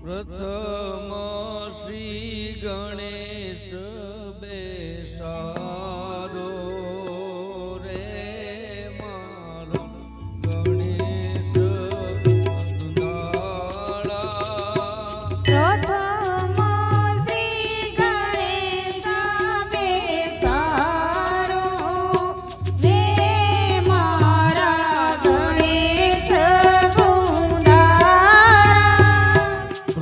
પ્રથમ શ્રી ગણે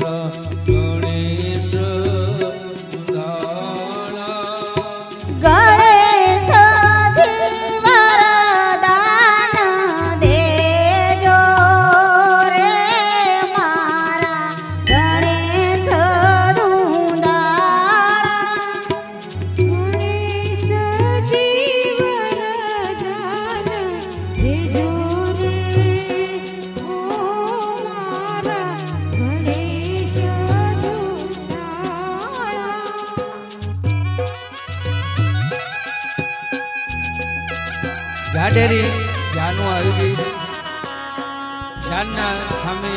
love. જ્યાં ડેરી જ્યાંનું આવી ગઈ જ્યાંના સામે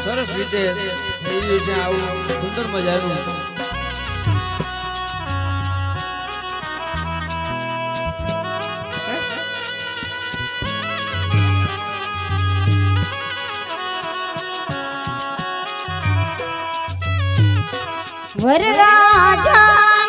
સરસ રીતે થઈ રહ્યું છે આવું સુંદર મજાનું. વર રાજા